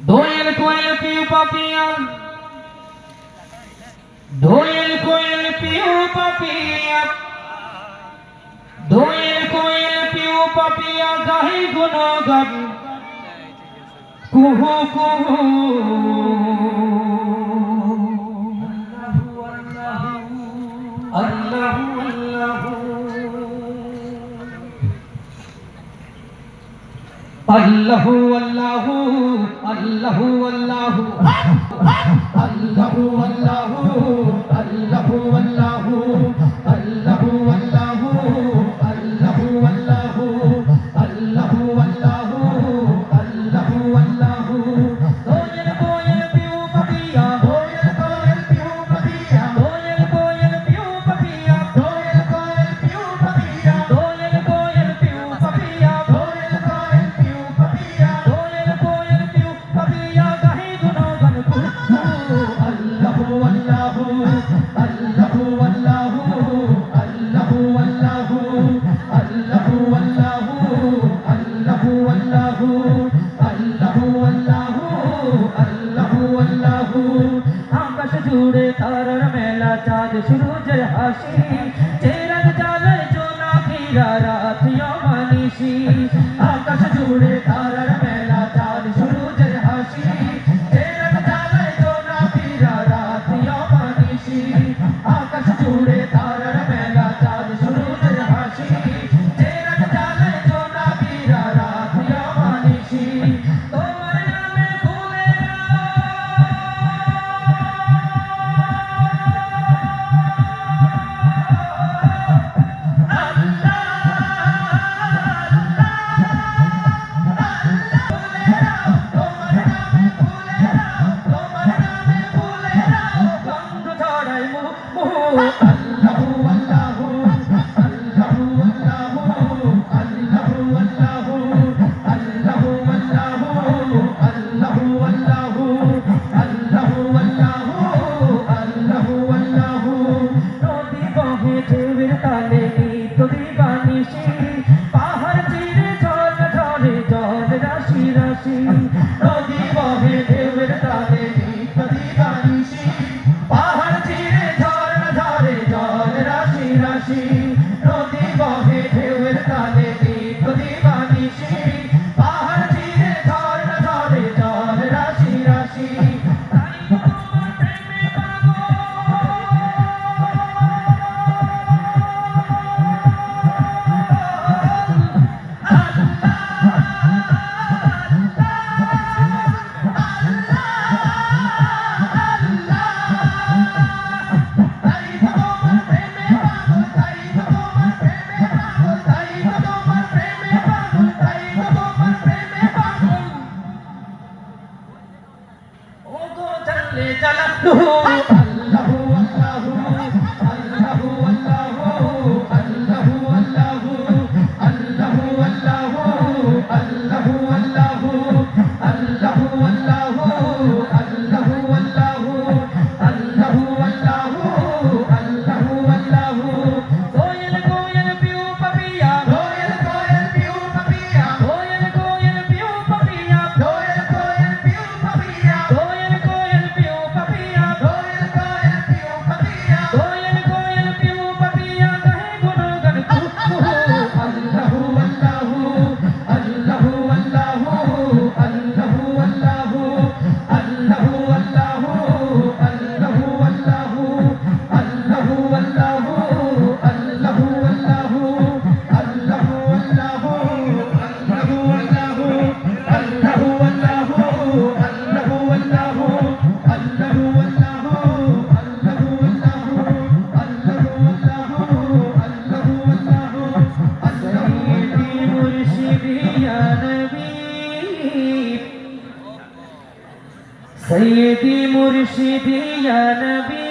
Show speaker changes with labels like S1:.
S1: দোয়েল কোয়েল পিউ পাপিয়া। দোয়েল কোয়েল পিউ পাপিয়া। দোয়েল কোয়েল পিউ পাপিয়া গাহে গুণগান কুহু কুহু। আল্লাহু আল্লাহু আল্লাহু আল্লাহু আল্লাহু আল্লাহু। জুড়ে তারার মেলা চাঁদ সূরজের হাসি চেরাগ জালায় জোনাকিরা রাত মানিসি আকাশ জুড়ে তারার মেলা চাঁদ সূরজের হাসি চেরাগ জালায় জোনাকিরা রাত মানিসি আকাশ জুড়ে তারার মেলা Thank you. সৈয়দি মুর্শিদি নবী।